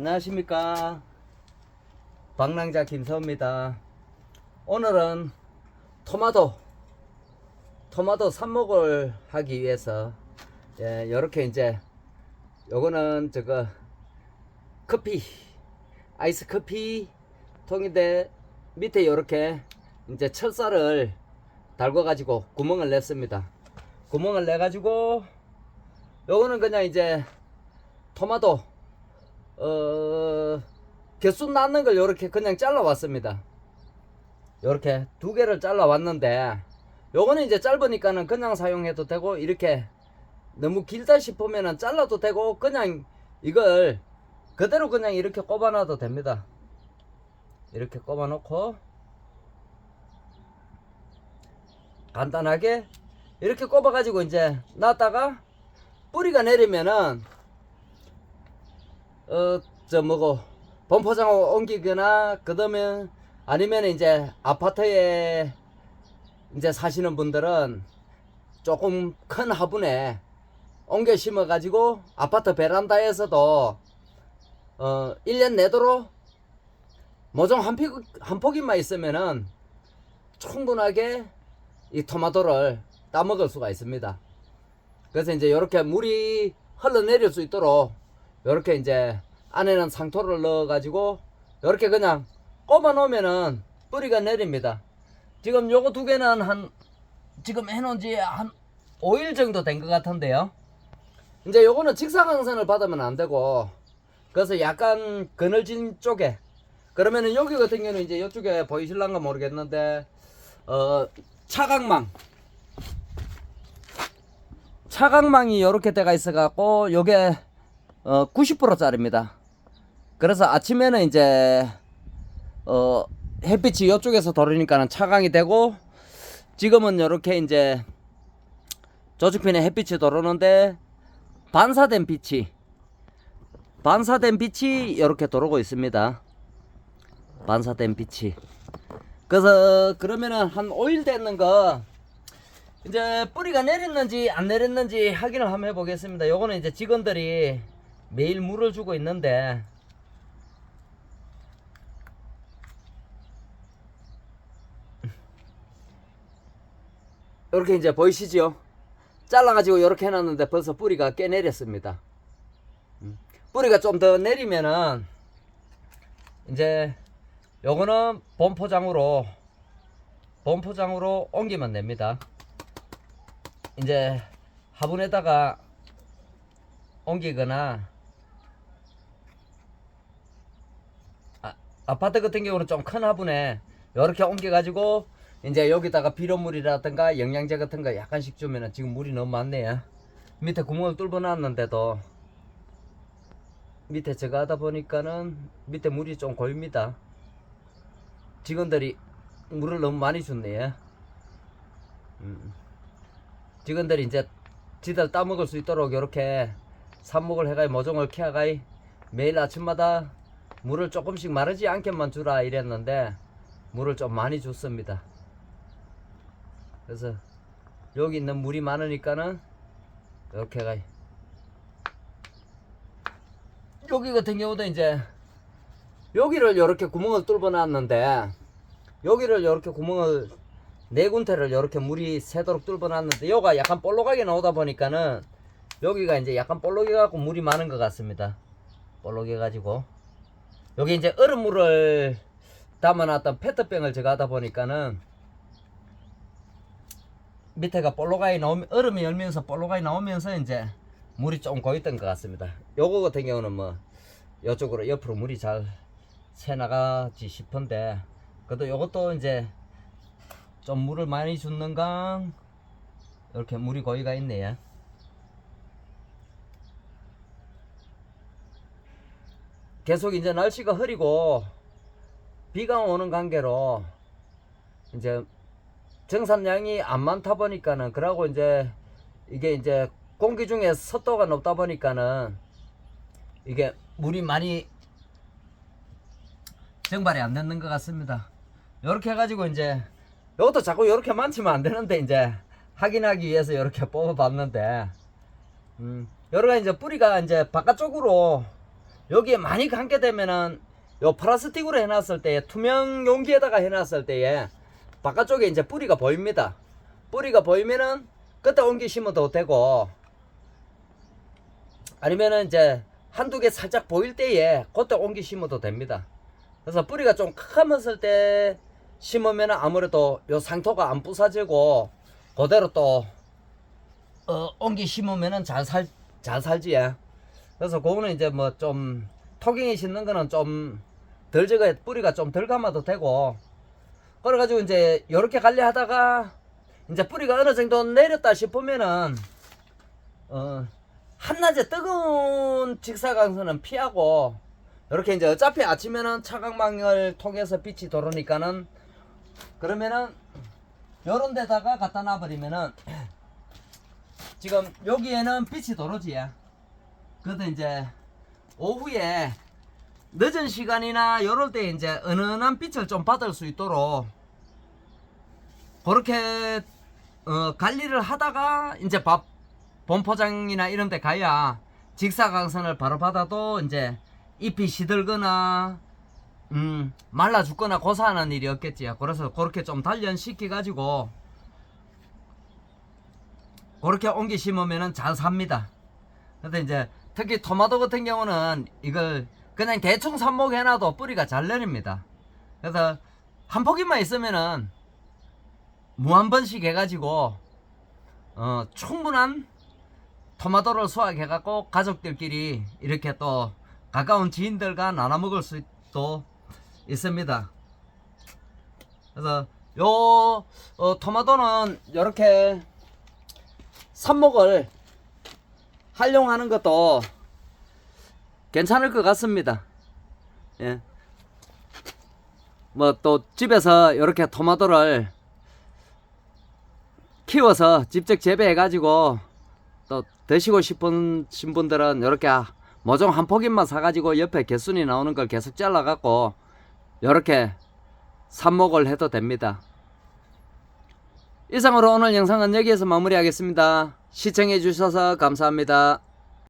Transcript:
안녕하십니까. 방랑자 김서입니다. 오늘은 토마토 토마토 삽목을 하기 위해서 예, 이렇게 이제 요거는 저거 커피 아이스 커피 통인데 밑에 이렇게 이제 철사를 달궈 가지고 구멍을 냈습니다. 구멍을 내 가지고 요거는 그냥 이제 토마토 어 개수 낳는 걸 이렇게 그냥 잘라 왔습니다. 이렇게 두 개를 잘라 왔는데 요거는 이제 짧으니까는 그냥 사용해도 되고 이렇게 너무 길다 싶으면은 잘라도 되고 그냥 이걸 그대로 그냥 이렇게 꼽아 놔도 됩니다. 이렇게 꼽아 놓고 간단하게 이렇게 꼽아 가지고 이제 놨다가 뿌리가 내리면은 어저 뭐고 범포장으로 옮기거나 그다음에 아니면 이제 아파트에 이제 사시는 분들은 조금 큰 화분에 옮겨 심어 가지고 아파트 베란다에서도 어 1년 내도록 모종 한, 피, 한 포기만 있으면은 충분하게 이 토마토를 따먹을 수가 있습니다. 그래서 이제 이렇게 물이 흘러내릴 수 있도록 이렇게 이제 안에는 상토를 넣어 가지고 이렇게 그냥 꼽아 놓으면은 뿌리가 내립니다. 지금 요거 두 개는 한 지금 해놓은 지 한 5일 정도 된 것 같은데요. 이제 요거는 직사광선을 받으면 안 되고 그래서 약간 그늘진 쪽에 그러면은 여기 같은 경우는 이제 이쪽에 보이실란가 모르겠는데 어 차광망 차광망이 이렇게 돼가 있어 갖고 요게 어 90%짜리입니다. 그래서 아침에는 이제 어 햇빛이 이쪽에서 들어오니까는 차광이 되고 지금은 이렇게 이제 저쪽편에 햇빛이 들어오는데 반사된 빛이 반사된 빛이 이렇게 들어오고 있습니다. 반사된 빛이 그래서 그러면은 한 5일 됐는 거 이제 뿌리가 내렸는지 안 내렸는지 확인을 한번 해보겠습니다. 요거는 이제 직원들이 매일 물을 주고 있는데 이렇게 이제 보이시죠? 잘라가지고 이렇게 해놨는데 벌써 뿌리가 꽤 내렸습니다. 음. 뿌리가 좀 더 내리면은 이제 요거는 본포장으로 본포장으로 옮기면 됩니다. 이제 화분에다가 옮기거나 아, 아파트 같은 경우는 좀 큰 화분에 이렇게 옮겨가지고 이제 여기다가 비료물이라든가 영양제 같은 거 약간씩 주면은 지금 물이 너무 많네요. 밑에 구멍을 뚫어 놨는데도 밑에 제가 하다 보니까는 밑에 물이 좀 고입니다. 직원들이 물을 너무 많이 줬네요. 음. 직원들이 이제 지들 따먹을 수 있도록 이렇게 삽목을 해가이 모종을 캐가이 매일 아침마다 물을 조금씩 마르지 않게만 주라 이랬는데 물을 좀 많이 줬습니다. 그래서 여기 있는 물이 많으니까는 이렇게 가이 여기 같은 경우도 이제 여기를 이렇게 구멍을 뚫어 놨는데 여기를 이렇게 구멍을 네 군데를 이렇게 물이 새도록 뚫어 놨는데 여기가 약간 볼록하게 나오다 보니까는 여기가 이제 약간 볼록해 갖고 물이 많은 것 같습니다. 볼록해 가지고 여기 이제 얼음물을 담아놨던 페트병을 제가 하다 보니까는 밑에가 볼록하게 나오면 얼음이 열면서 볼록하게 나오면서 이제 물이 좀 고였던 것 같습니다. 요거 같은 경우는 뭐 이쪽으로 옆으로 물이 잘 새나가지 싶은데 그래도 요것도 이제 좀 물을 많이 줬는가 이렇게 물이 고이가 있네요 계속 이제 날씨가 흐리고 비가 오는 관계로 이제 정산량이 안 많다 보니까는 그러고 이제 이게 이제 공기 중에 습도가 높다 보니까는 이게 물이 많이 정발이 안 되는 것 같습니다. 이렇게 해가지고 이제 이것도 자꾸 이렇게 많지면 안 되는데 이제 확인하기 위해서 이렇게 뽑아봤는데 음 여러가 이제 뿌리가 이제 바깥쪽으로 여기에 많이 감게 되면은 요 플라스틱으로 해놨을 때 투명 용기에다가 해놨을 때에 바깥쪽에 이제 뿌리가 보입니다. 뿌리가 보이면은 그때 옮기 심어도 되고 아니면은 이제 한두 개 살짝 보일 때에 그때 옮기 심어도 됩니다. 그래서 뿌리가 좀 크면을 때 심으면 아무래도 요 상토가 안 부서지고 그대로 또 어, 옮기 심으면은 잘 살, 잘 살지. 예. 그래서 그거는 이제 뭐 좀 토경이 심는 거는 좀 덜 적어 뿌리가 좀 덜 감아도 되고. 그래가지고 이제 요렇게 관리하다가 이제 뿌리가 어느 정도 내렸다 싶으면은 어 한낮에 뜨거운 직사광선은 피하고 이렇게 이제 어차피 아침에는 차광망을 통해서 빛이 들어오니까는 그러면은 요런 데다가 갖다 놔버리면은 지금 여기에는 빛이 들어오지 그래도 이제 오후에 늦은 시간이나 요럴 때 이제 은은한 빛을 좀 받을 수 있도록 그렇게 어, 관리를 하다가 이제 밥 본포장이나 이런 데 가야 직사광선을 바로 받아도 이제 잎이 시들거나 음, 말라 죽거나 고사하는 일이 없겠지. 그래서 그렇게 좀 단련시켜 가지고 그렇게 옮기 심으면은 잘 삽니다. 근데 이제 특히 토마토 같은 경우는 이걸 그냥 대충 삽목해놔도 뿌리가 잘 내립니다. 그래서 한 포기만 있으면은 무한 번씩 해가지고 어, 충분한 토마토를 수확해갖고 가족들끼리 이렇게 또 가까운 지인들과 나눠 먹을 수도 있습니다. 그래서 요 어, 토마토는 이렇게 삽목을 활용하는 것도 괜찮을 것 같습니다. 예. 뭐 또 집에서 이렇게 토마토를 키워서 직접 재배해 가지고 또 드시고 싶은 신 분들은 이렇게 모종 한 포기만 사 가지고 옆에 개순이 나오는 걸 계속 잘라 갖고 이렇게 삽목을 해도 됩니다. 이상으로 오늘 영상은 여기에서 마무리하겠습니다. 시청해 주셔서 감사합니다.